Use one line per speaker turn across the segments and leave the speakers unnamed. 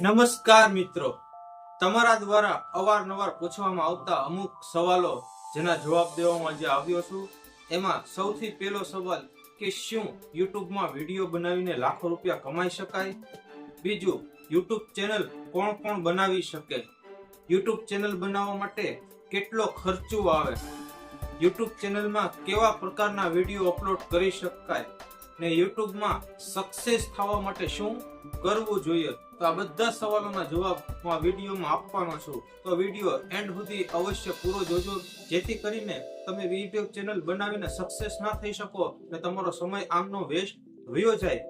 નમસ્કાર મિત્રો. તમારા દ્વારા અવારનવાર પૂછવામાં આવતા અમુક સવાલો જેના જવાબ દેવામાં આજે આવ્યો છું. એમાં સૌથી પહેલો સવાલ કે શું યુટ્યુબમાં વીડિયો બનાવીને લાખો રૂપિયા કમાઈ શકાય? બીજું, યુટ્યુબ ચેનલ કોણ કોણ બનાવી શકે? યુટ્યુબ ચેનલ બનાવવા માટે કેટલો ખર્ચો આવે? યુટ્યુબ ચેનલમાં કેવા પ્રકારના વીડિયો અપલોડ કરી શકાય? ને યુટ્યુબમાં સક્સેસ થવા માટે શું કરવું જોઈએ? તો આ બધા સવાલોના જવાબ હું આ વિડીયોમાં આપવાનો છું. તો વીડિયો એન્ડ સુધી અવશ્ય પૂરો જોજો. જેથી કરીને તમે યુટ્યુબ ચેનલ બનાવીને સક્સેસ ના થઈ શકો ને તમારો સમય આમનો વેસ્ટ વયો જાય.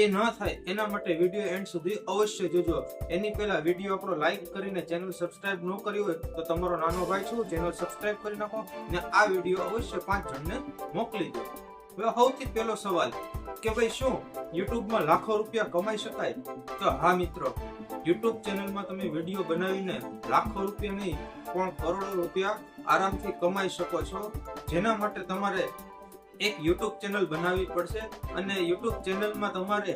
એ ન થાય એના માટે વીડિયો એન્ડ સુધી અવશ્ય જોજો. એની પહેલા વીડિયો આપણો લાઈક કરીને ચેનલ સબસ્ક્રાઇબ ન કરી હોય તો તમારો નાનો ભાઈ છું ચેનલ સબસ્ક્રાઇબ કરી નાખો ને આ વીડિયો અવશ્ય પાંચ જણને મોકલી દો. હવે સૌથી પહેલો સવાલ કે ભાઈ શું? યુટ્યુબમાં લાખો રૂપિયા કમાઈ શકાય? તો હા મિત્રો, યુટ્યુબ ચેનલમાં તમે વીડિયો બનાવીને લાખો રૂપિયા નહીં, પણ કરોડો રૂપિયા આરામથી કમાઈ શકો છો. જેના માટે તમારે એક યુટ્યુબ ચેનલ બનાવવી પડશે અને યુટ્યુબ ચેનલમાં તમારે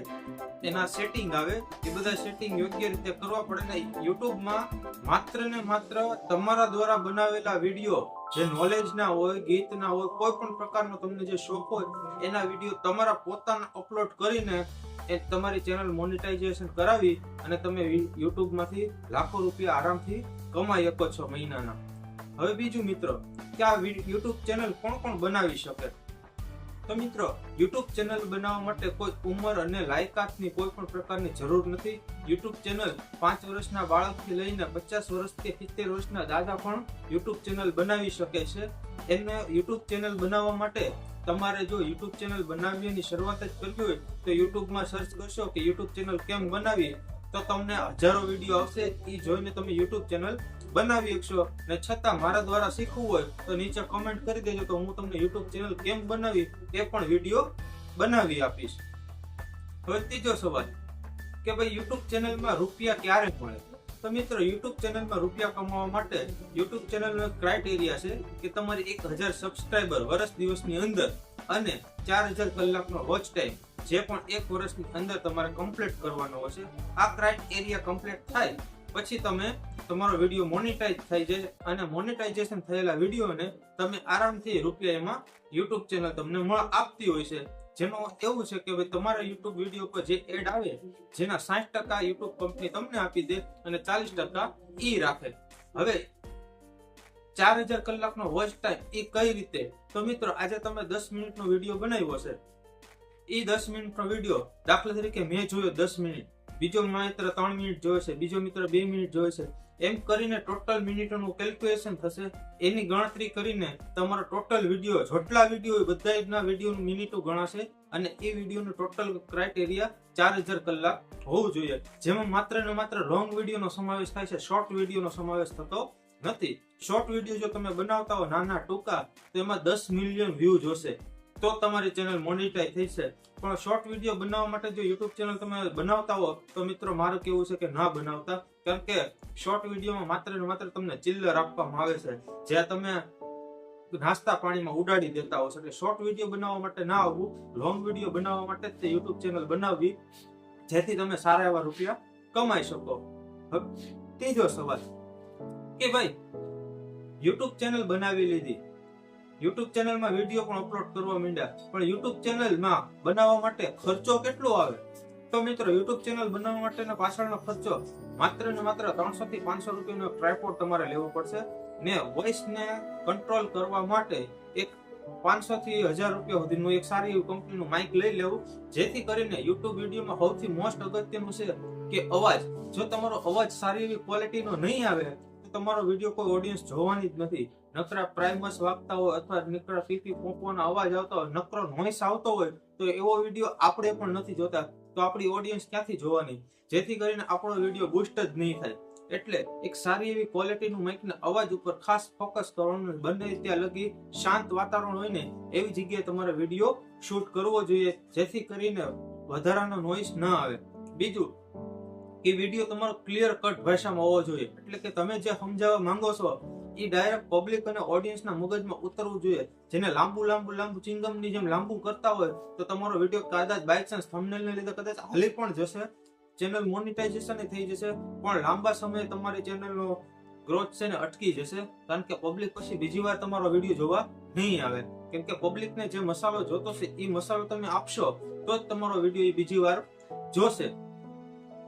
એના સેટિંગ આવે. એ બધા સેટિંગ યોગ્ય રીતે કરવા પડે ને યુટ્યુબમાં માત્ર ને માત્ર તમારા દ્વારા બનાવેલા વીડિયો જે નોલેજ ના હોય, ગીત ના હોય, કોઈ પણ પ્રકારનો તમને જે શોખ હોય, એના વીડિયો તમારા પોતાના અપલોડ કરીને એ તમારી ચેનલ મોનિટાઇઝેશન કરાવી અને તમે યુટ્યુબમાંથી લાખો રૂપિયા આરામથી કમાઈ શકો છો મહિનાના. હવે બીજું મિત્રો, કે આ યુટ્યુબ ચેનલ કોણ કોણ બનાવી શકે? તો મિત્રો યુટ્યુબ ચેનલ બનાવવા માટે કોઈ ઉંમર અને લાયકાતની કોઈ પણ પ્રકારની જરૂર નથી. યુટ્યુબ ચેનલ પાંચ વર્ષના બાળકથી લઈને પચાસ વર્ષથી સિત્તેર વર્ષના દાદા પણ યુટ્યુબ ચેનલ બનાવી શકે છે. એમને યુટ્યુબ ચેનલ બનાવવા માટે તમારે જો યુટ્યુબ ચેનલ બનાવવાની શરૂઆત જ કરવી હોય, તો યુટ્યુબમાં સર્ચ કરશો કે યુટ્યુબ ચેનલ કેમ બનાવી? તો તમને હજારો વીડિયો આવશે. એ જોઈને તમે યુટ્યુબ ચેનલ બનાવી શકશો ને છતાં મારા દ્વારા શીખવું હોય તો નીચે કમેન્ટ કરી દેજો તો હું તમને યુટ્યુબ ચેનલ કેમ બનાવી એ પણ વીડિયો બનાવી આપીશ. હવે ત્રીજો સવાલ કે ભાઈ યુટ્યુબ ચેનલમાં રૂપિયા ક્યારે મળે? તો મિત્રો યુટ્યુબ ચેનલમાં રૂપિયા કમાવા માટે યુટ્યુબ ચેનલનો ક્રાઇટેરિયા છે કે તમારી એક હજાર સબસ્ક્રાઈબર વર્ષ દિવસની અંદર અને ચાર હજાર કલાકનો વોચ ટાઈમ જે પણ એક વર્ષની અંદર તમારે કમ્પ્લીટ કરવાનો હશે. આ ક્રાઇટેરિયા કમ્પ્લીટ થાય પછી તમે તમારો વીડિયો મોનેટાઇઝ થઈ જાય અને મોનેટાઇઝેશન થયેલા વિડીયોને તમે આરામથી રૂપિયા એમાં યુટ્યુબ ચેનલ તમને મળ આપતી હોય છે. જેનો એવું છે કે ભાઈ તમારા યુટ્યુબ વીડિયો પર જે એડ આવે, જેના સાઠ ટકા યુટ્યુબ કંપની તમને આપી દે અને ચાલીસ ટકા ઈ રાખે. હવે ચાર હજાર કલાકનો વોચ ટાઈમ એ કઈ રીતે? તો મિત્રો, આજે તમે દસ મિનિટનો વીડિયો બનાવ્યો છે. એ દસ મિનિટનો વીડિયો દાખલા તરીકે મેં જોયો દસ મિનિટ. બીજો મિત્ર ત્રણ મિનિટ જોવે છે, બીજો મિત્ર બે મિનિટ જોવે છે. એમ કરીને ટોટલ મિનિટોનું કેલ્ક્યુલેશન થશે. એની ગણતરી કરીને તમારો ટોટલ વીડિયો જેટલા વીડિયો બધા જના વિડીયોનું મિનિટો ગણાશે અને એ વિડીયોનું ટોટલ ક્રાઇટેરિયા ચાર હજાર કલાક હોવું જોઈએ. જેમાં માત્ર ને માત્ર લોંગ વિડીયોનો સમાવેશ થાય છે શોર્ટ વિડીયોનો સમાવેશ થતો નથી. શોર્ટ વીડિયો જો તમે બનાવતા હો નાના ટૂંકા, તો એમાં દસ મિલિયન વ્યૂ જોશે તો તમારી ચેનલ મોનિટાઈઝ થઈ છે. પણ શોર્ટ વીડિયો બનાવવા માટે જો યુટ્યુબ ચેનલ તમે બનાવતા હો, તો મિત્રો મારું કેવું છે કે ના બનાવતા. કારણ કે શોર્ટ વિડીયોમાં માત્ર ને માત્ર તમને ચિલ્લર આપવામાં આવે છે. જ્યાં તમે નાસ્તા પાણીમાં ઉડાડી દેતા હો એટલે શોર્ટ વીડિયો બનાવવા માટે ના આવવું. લોંગ વીડિયો બનાવવા માટે તે યુટ્યુબ ચેનલ બનાવવી. જેથી તમે સારા એવા રૂપિયા કમાઈ શકો. ત્રીજો સવાલ કે ભાઈ યુટ્યુબ ચેનલ બનાવી લીધી. યુટ્યુબ ચેનલમાં વીડિયો પણ અપલોડ કરવા માંડ્યા. પણ યુટ્યુબ ચેનલમાં બનાવવા માટે ખર્ચો કેટલો આવે? તો મિત્રો યુટ્યુબ ચેનલ બનાવવા માટેનો પાછળનો ખર્ચો માત્ર ને માત્ર ત્રણસો થી પાંચસો રૂપિયાનો ટ્રાયપોડ તમારે લેવો પડશે ને વોઇસને કંટ્રોલ કરવા માટે એક પાંચસો થી હજાર રૂપિયા સુધીનું એક સારી એવી કંપનીનું માઇક લઈ લેવું. જેથી કરીને યુટ્યુબ વિડીયોમાં સૌથી મોસ્ટ અગત્યનું છે કે અવાજ. જો તમારો અવાજ સારી એવી ક્વોલિટીનો નહીં આવે, તો તમારો વીડિયો કોઈ ઓડિયન્સ જોવાની જ નથી. નકરા પ્રાઇમસ વાગતા હોય અથવા નકરા પીપી પોપવાનો અવાજ આવતો હોય નકરો નોઈસ આવતો હોય, તો એવો વીડિયો આપણે પણ નથી જોતા. તો આપણી ઓડિયન્સ ક્યાંથી જોવાની? જેથી કરીને આપણો વીડિયો બુસ્ટ જ નહીં થાય. એટલે એક સારી એવી ક્વોલિટીનું માઇકને અવાજ ઉપર ખાસ ફોકસ કરવાનું બંને ત્યાં લગી શાંત વાતાવરણ હોય ને, એવી જગ્યાએ તમારે વીડિયો શૂટ કરવો જોઈએ, જેથી કરીને વધારાનો નોઈસ ન આવે. બીજું, કે વીડિયો તમારો ક્લિયર કટ ભાષામાં હોવો જોઈએ. એટલે કે તમે જે સમજાવવા માંગો છો એ ડાયરેક્ટ પબ્લિક અને ઓડિયન્સના મગજમાં ઉતરવું જોઈએ. જેને લાંબુ લાંબુ લાંબુ ચિંગમની જેમ લાંબુ કરતા હોય, તો તમારો વીડિયો કદાચ બાય ચાન્સ થંબનેલને લીધે કદાચ હાલી પણ જશે. ચેનલ મોનિટાઇઝેશન થઈ જશે, પણ લાંબા સમયે તમારી ચેનલનો ગ્રોથ છે ને અટકી જશે, કારણ કે પબ્લિક પછી બીજી વાર તમારો વીડિયો જોવા નહીં આવે. કેમ કે પબ્લિકને જે મસાલો જોતો છે એ મસાલો તમે આપશો, તો જ તમારો વીડિયો એ બીજી વાર જોશે.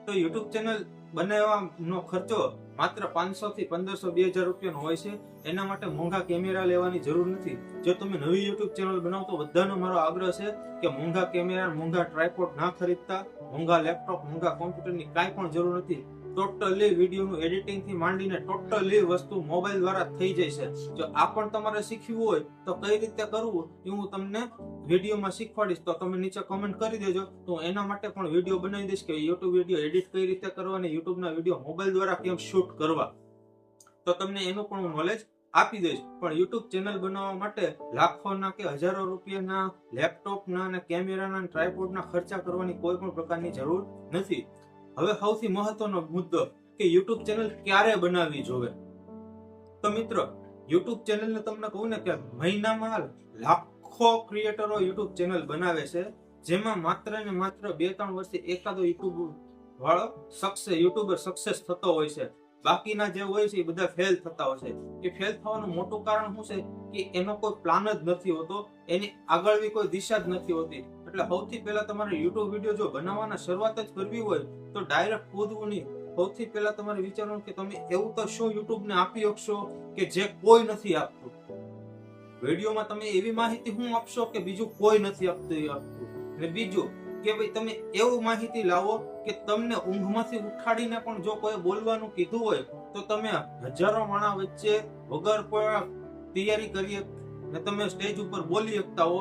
તો યુટ્યુબ ચેનલ બનાવવાનો ખર્ચો માત્ર પાંચસો થી પંદરસો, બે હજાર રૂપિયાનો હોય છે. એના માટે મોંઘા કેમેરા લેવાની જરૂર નથી. જો તમે નવી યુટ્યુબ ચેનલ બનાવો તો બધાનો મારો આગ્રહ છે કે મોંઘા કેમેરા, મોંઘા ટ્રાયપોડ ના ખરીદતા, મોંઘા લેપટોપ, મોંઘા કોમ્પ્યુટરની કાંઈ પણ જરૂર નથી. ટોટલી વિડીયોનું એડિટિંગથી માંડીને ટોટલી વસ્તુ મોબાઈલ દ્વારા થઈ જાય છે. જો આ પણ તમારે શીખવું હોય, તો કઈ રીતે કરવું એ હું તમને વિડીયોમાં શીખવાડીશ. તો તમે નીચે કમેન્ટ કરી દેજો. તો એના માટે પણ વીડિયો બનાવી દઈશ કે યુટ્યુબ વીડિયો એડિટ કઈ રીતે કરવા અને યુટ્યુબના વીડિયો મોબાઈલ દ્વારા કેમ શૂટ કરવા. તો તમને એનું પણ નોલેજ આપી દઈશ. પણ યુટ્યુબ ચેનલ બનાવવા માટે લાખોના કે હજારો રૂપિયાના લેપટોપના અને કેમેરાના ટ્રાયપોડના ખર્ચા કરવાની કોઈ પણ પ્રકારની જરૂર નથી. હવે સૌથી મહત્વનો મુદ્દો કે યુટ્યુબ ચેનલ ક્યારે બનાવવી જોવે? તો મિત્રો, યુટ્યુબ ચેનલને તમને કહું ને કે મહિનામાં લાખો ક્રિએટરો યુટ્યુબ ચેનલ બનાવે છે, જેમાં માત્ર ને માત્ર બે ત્રણ વર્ષથી એકાદો યુટ્યુબ વાળો સક્સેસ યુટ્યુબર સક્સેસ થતો હોય છે. બાકીના જે હોય છે એ બધા ફેલ થતા હોય છે. એ ફેલ થવાનું મોટું કારણ શું છે? કે એનો કોઈ પ્લાન જ નથી હોતો, એની આગળની કોઈ દિશા જ નથી હોતી. એટલે સૌથી પહેલા તમારે યુટ્યુબ વીડિયો જો બનાવવાના શરૂઆત જ કરવી હોય, તો ડાયરેક્ટ કૂદવું નહીં. સૌથી પહેલા તમારે વિચારવાનું કે તમે એવું તો શું યુટ્યુબને આપી શકશો કે જે કોઈ નથી આપતું? વિડીયોમાં તમે એવી માહિતી હું આપશો કે બીજું કોઈ નથી આપતું આપતું? અને બીજું કે ભાઈ તમે એવું માહિતી લાવો કે તમને ઊંઘમાંથી ઉઠાડીને પણ જો કોઈ બોલવાનું કીધું હોય, તો તમે હજારો માણા વચ્ચે વગર કોઈ તૈયારી કરીએ ને તમે સ્ટેજ ઉપર બોલી શકતા હો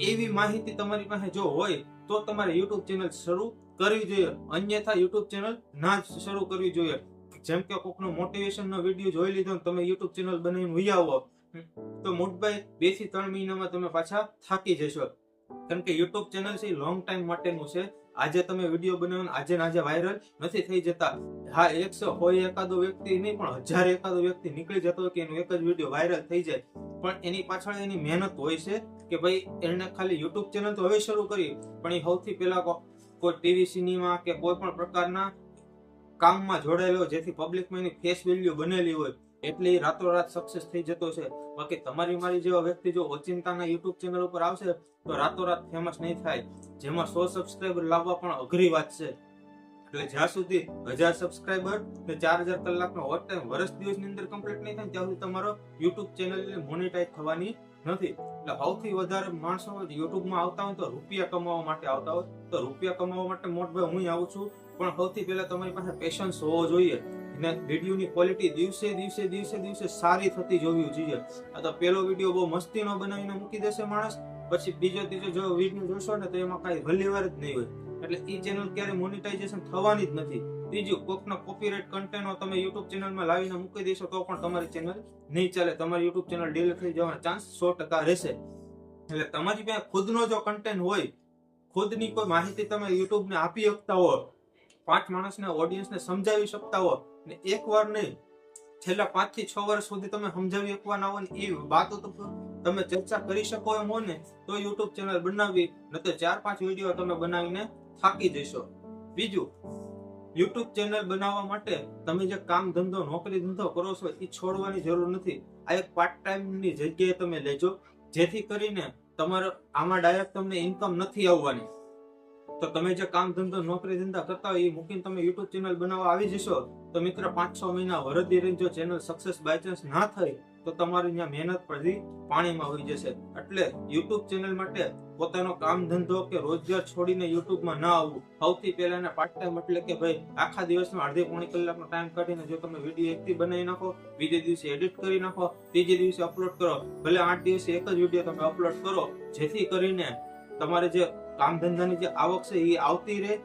એવી માહિતી તમારી પાસે જો હોય, તો તમારે યુટ્યુબ ચેનલ શરૂ કરવી જોઈએ. અન્યથા યુટ્યુબ ચેનલ ના જ શરૂ કરવી જોઈએ. જેમ કે કોકનો મોટિવેશન નો વીડિયો જોઈ લીધો તમે યુટ્યુબ ચેનલ બનાવીને ઉઈ આવો તો મોટભાઈ, બેથી ત્રણ મહિનામાં તમે પાછા થાકી જશો. કારણ કે યુટ્યુબ ચેનલ છે લોંગ ટાઈમ માટેનું છે. આજે તમે વીડિયો બનાવો આજે આજે વાયરલ નથી થઈ જતા. હા એકસો હોય એકાદો વ્યક્તિ નહીં, પણ હજાર એકાદો વ્યક્તિ નીકળી જતો કે એનો એક જ વીડિયો વાયરલ થઈ જાય. પણ એની પાછળ એની મહેનત હોય છે. કે ભાઈ, એણે ખાલી યુટ્યુબ ચેનલ તો હવે શરૂ કરી, પણ એ સૌથી પહેલા કોઈ ટીવી સિનેમા કે કોઈ પણ પ્રકારના કામમાં જોડાયેલો જેથી પબ્લિકમાં એની ફેસ વેલ્યુ બનેલી હોય, એટલે એ રાતોરાત સક્સેસ થઈ જતો છે. બાકી તમારી મારી જેવા વ્યક્તિ જો ઓચિંતાના યુટ્યુબ ચેનલ ઉપર આવશે, તો રાતોરાત ફેમસ નહીં થાય. જેમાં સો સબસ્ક્રાઈબર લાવવા પણ અઘરી વાત છે. એટલે જ્યાં સુધી હજાર સબસ્ક્રાઈબર ને ચાર હજાર કલાકનો વોચ ટાઈમ વર્ષ દિવસની અંદર કમ્પ્લીટ નહીં થાય, ત્યાં સુધી તમારો યુટ્યુબ ચેનલ મોનિટાઈઝ થવાની નથી. એટલે સૌથી વધારે માણસો યુટ્યુબમાં આવતા હોય તો રૂપિયા કમાવા માટે આવતા હોય. તો રૂપિયા કમાવા માટે મોટભાઈ હું આવું છું. પણ સૌથી પહેલા તમારી પાસે પેશન્સ હોવો જોઈએ. અને વિડીયોની ક્વોલિટી દિવસે દિવસે દિવસે દિવસે સારી થતી જોવી જોઈએ. આ તો પહેલો વીડિયો બહુ મસ્તીનો બનાવીને મૂકી દેશે માણસ. પછી બીજો ત્રીજો જો વીડિયો જોશો ને તો એમાં કાંઈ ભલીવાર જ નહીં હોય. એટલે એ ચેનલ ક્યારે મોનિટાઇઝેશન થવાની જ નથી. ત્રીજું કોકનો કોપીરાઇટ કન્ટેન્ટ તમે યુટ્યુબ ચેનલમાં લાવીને મૂકી દેશો તો પણ તમારી ચેનલ નહીં ચાલે. તમારી યુટ્યુબ ચેનલ ડીલ થઈ જવાનો ચાન્સ સો ટકા રહેશે. એટલે તમારી પાસે ખુદનો જો કન્ટેન્ટ હોય, ખુદની કોઈ માહિતી તમે યુટ્યુબને આપી શકતા હો, પાંચ માણસને ઓડિયન્સને સમજાવી શકતા હો, ને એકવાર નહીં, છેલ્લા પાંચથી છ વર્ષ સુધી તમે સમજાવી શકવાના હો ને એ વાતો તો તમે ચર્ચા કરી શકો એમ હો ને, તો યુટ્યુબ ચેનલ બનાવવી ન તો ચાર પાંચ વીડિયો તમે બનાવીને થાકી જશો. બીજું યુટ્યુબ ચેનલ બનાવવા માટે તમે જે કામ ધંધો, નોકરી ધંધો કરો છો એ છોડવાની જરૂર નથી. આ એક પાર્ટ ટાઈમની જગ્યાએ તમે લેજો. જેથી કરીને તમારો, આમાં ડાયરેક્ટ તમને ઇન્કમ નથી આવવાની. તો તમે જે કામ ધંધો, નોકરી ધંધા કરતા હોય એ મૂકીને તમે યુટ્યુબ ચેનલ બનાવવા આવી જશો, તો મિત્ર પાંચ છ મહિના વરદી રહીને જો ચેનલ સક્સેસ બાય ચાન્સ ના થઈ તો તમારી ત્યાં મહેનત બધી પાણીમાં હોઈ જશે. એટલે યુટ્યુબ ચેનલ માટે પોતાનો કામ ધંધો કે રોજગાર છોડીને યુટ્યુબમાં ના આવવું. સૌથી પહેલા એને પાર્ટ ટાઈમ એટલે કે ભાઈ આખા દિવસમાં અડધી પોણી કલાકનો ટાઈમ કાઢીને જો તમે વીડિયો એકથી બનાવી નાખો, બીજે દિવસે એડિટ કરી નાખો, ત્રીજે દિવસે અપલોડ કરો. ભલે આઠ દિવસે એક જ વીડિયો તમે અપલોડ કરો, જેથી કરીને તમારે જે કામ ધંધાની જે આવક છે એ આવતી રહે,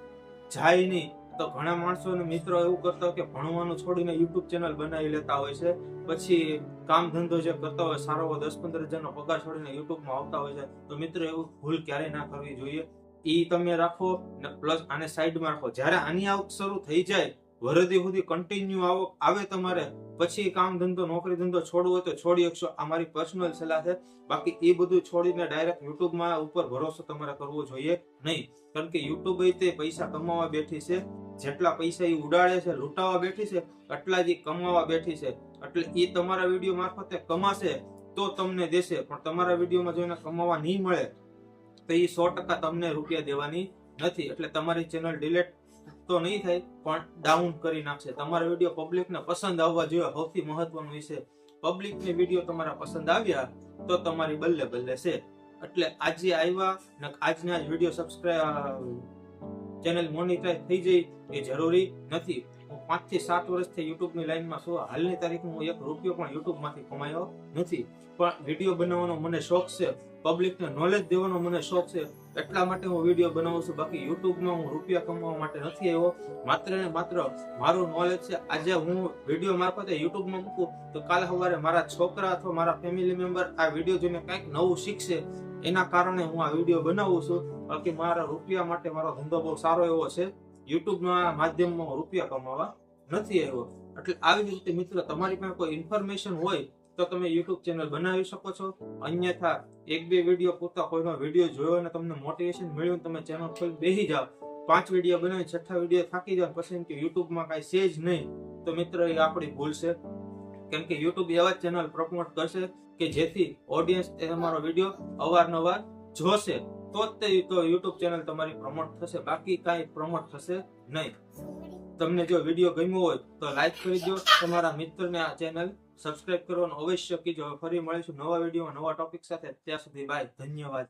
જાય નહીં. તો ઘણા માણસો મિત્રો એવું કરતા હોય કે ભણવાનું છોડીને યુટ્યુબ ચેનલ બનાવી લેતા હોય છે. પછી કામ ધંધો જે કરતા હોય, સારો એવો દસ પંદર હજારનો પગાર છોડીને યુટ્યુબમાં આવતા હોય છે, તો મિત્રો એવું ભૂલ ક્યારેય ના કરવી જોઈએ. એ તમે રાખો, ને પ્લસ આને સાઈડમાં રાખો. જ્યારે આની આવક શરૂ થઈ જાય વરદી સુધી કન્ટિન્યુ આવો, આવે તમારે. પછી કામ ધંધો, નોકરી ધંધો છોડવો હોય તો છોડી શકશો. આ મારી પર્સનલ સલાહ છે. બાકી એ બધું છોડીને ડાયરેક્ટ યુટ્યુબમાં ઉપર ભરોસો તમારે કરવો જોઈએ નહીં. કારણ કે યુટ્યુબ તે પૈસા કમાવા બેઠી છે. જેટલા પૈસા એ ઉડાડે છે, લૂંટાવા બેઠી છે, એટલા જ એ કમાવા બેઠી છે. એટલે એ તમારા વીડિયો મારફતે કમાશે તો તમને દેશે. પણ તમારા વિડીયોમાં જોઈને કમાવા નહીં મળે તો એ સો ટકા તમને રૂપિયા દેવાની નથી. એટલે તમારી ચેનલ ડિલેટ તો નહીં થાય, પણ ડાઉન કરી નાખશે. તમારા વીડિયો પબ્લિકને પસંદ આવવા જોઈએ, સૌથી મહત્વનું વિશે પબ્લિકને વીડિયો તમારા પસંદ આવ્યા, તો તમારી બલ્લે બલ્લે છે. એટલે આજે આવ્યા ને આજના જ વીડિયો સબસ્ક્રાઇબ ચેનલ મોનિટાઈઝ થઈ જાય એ જરૂરી નથી. હું પાંચથી સાત વર્ષથી યુટ્યુબની લાઈનમાં છું. હાલની તારીખમાં હું એક રૂપિયો પણ યુટ્યુબમાંથી કમાયો નથી. પણ વીડિયો બનાવવાનો મને શોખ છે. પબ્લિકને નોલેજ દેવાનો મને શોખ છે. એટલા માટે હું વીડિયો બનાવું છું. બાકી યુટ્યુબમાં હું રૂપિયા કમાવા માટે નથી આવ્યો. માત્ર ને માત્ર મારું નોલેજ છે. આજે હું વીડિયો મારફતે યુટ્યુબમાં મૂકું તો કાલે સવારે મારા છોકરા અથવા મારા ફેમિલી મેમ્બર આ વીડિયો જોઈને કંઈક નવું શીખશે. એના કારણે હું આ વીડિયો બનાવું છું. બાકી મારા રૂપિયા માટે મારો ધંધો બહુ સારો એવો છે. યુટ્યુબના માધ્યમમાં રૂપિયા કમાવા નથી આવ્યો. એટલે આવી રીતે મિત્રો, તમારી પાસે કોઈ ઇન્ફોર્મેશન હોય તો તમે યુટ્યુબ ચેનલ બનાવી શકો છો. અન્યથા એક બે વીડિયો પૂરતા કોઈનો વીડિયો જોયો અને તમને મોટિવેશન મળ્યું તમે ચેનલ ખોલી બેસી જાઓ. પાંચ વીડિયો બનાવી છઠ્ઠા વીડિયો થાકી જાઓ પછી કે યુટ્યુબમાં કાંઈ છે જ નહીં. તો મિત્ર, એ આપણી ભૂલ છે. કેમ કે યુટ્યુબ એવા ચેનલ પ્રમોટ કરશે કે જેથી ઓડિયન્સ એ તમારો વીડિયો અવારનવાર જોશે. તો જ તે તો યુટ્યુબ ચેનલ તમારી પ્રમોટ થશે. બાકી કાંઈ પ્રમોટ થશે નહીં. તમને જો વીડિયો ગમ્યો હોય તો લાઈક કરી દો. તમારા મિત્રને આ ચેનલ સબસ્ક્રાઇબ કરવાનું અવશ્ય કીજો. ફરી મળીશું નવા વિડીયોમાં નવા ટોપિક સાથે. ત્યાં સુધી બાય ધન્યવાદ.